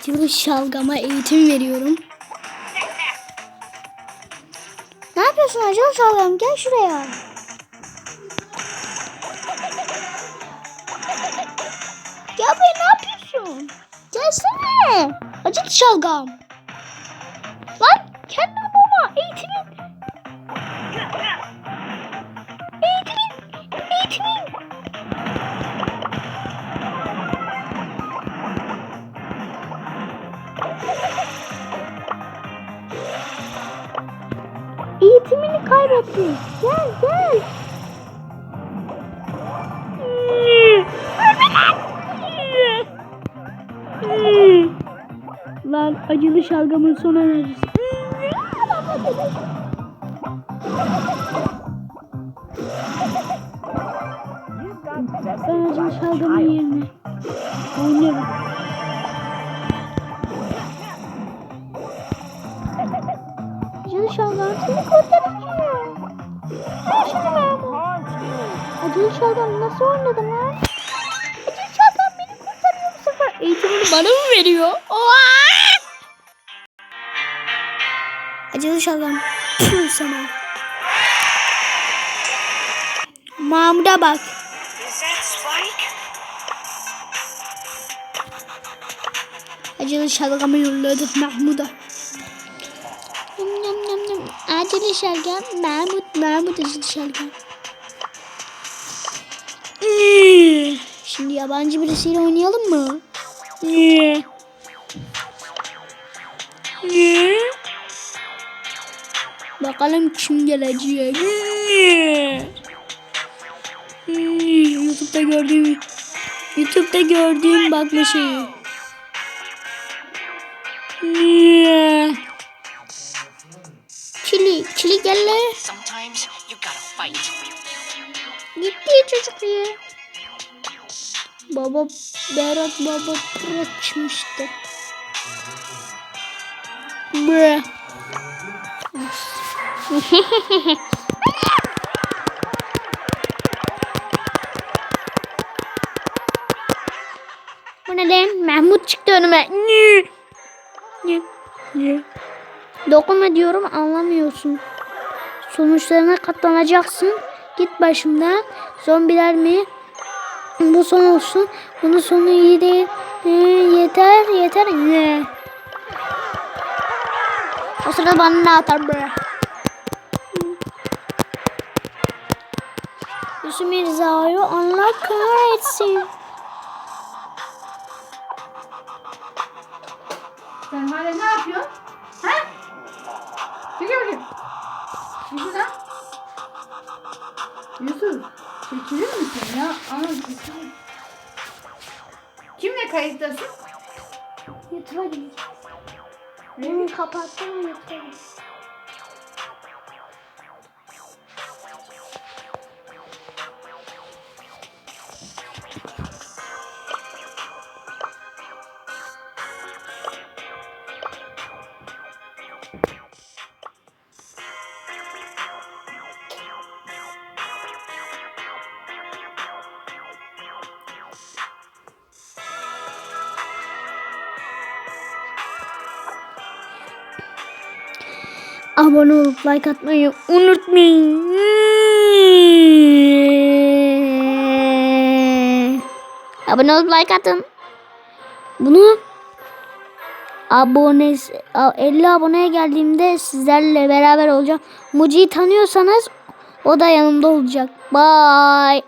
Acılı şalgama eğitim veriyorum. Ne yapıyorsun acılı şalgam? Gel şuraya. Gel buraya ne yapıyorsun? Gelsene. Acılı şalgam. Lan kendi adama eğitimin. Eğitimin. Eğitimin. Eğitimini kaybetti. Gel gel. Lan acılı şalgamın son enerjisi. Ben acılı şalgamın yerine oynarım. Şalgam seni kurtaracağım. Ver şunu Mahmut. Acılı şalgam nasıl oynadım lan? Acılı şalgam beni kurtarıyor bu sefer. Eğitimini bana mı veriyor? Oha! Acılı şalgam. Tüh sana. Mahmut'a bak. Acılı şalgamı yolladık Mahmut'a. Acılı şalgam. Mahmut, Mahmut şalgam. Hmm. Şimdi yabancı birisiyle oynayalım mı? Ne? Ne? Bakalım kim gelecek. Ne? Hmm, YouTube'da gördüğüm YouTube'da gördüğüm bakma şeyi. Ne? Çili, çili gel lan. Sometimes you gotta fight. Gitti çocuk ya. Baba Berat baba bırakmıştı. Bre. Bu ne lan? Mahmut çıktı önüme. Ne? Ne? Ne? Dokunma diyorum anlamıyorsun. Sonuçlarına katlanacaksın. Git başımdan. Zombiler mi? Bu son olsun. Bunun sonu iyi değil. Ee, yeter yeter. Ne? O sırada bana ne atar bre? Yusuf Mirza'yı Allah kahretsin. Sen hala ne yapıyorsun? Ha? Çekil bakayım. Yusuf lan. Yusuf. Çekilir misin ya? Ama çekilir. Kimle kayıttasın? YouTube'a gideceğim. Bunu kapattım YouTube'a gideceğim. Abone olup like atmayı unutmayın. Abone olup like atın. Bunu abone 50 aboneye geldiğimde sizlerle beraber olacağım. Muci'yi tanıyorsanız o da yanımda olacak. Bye.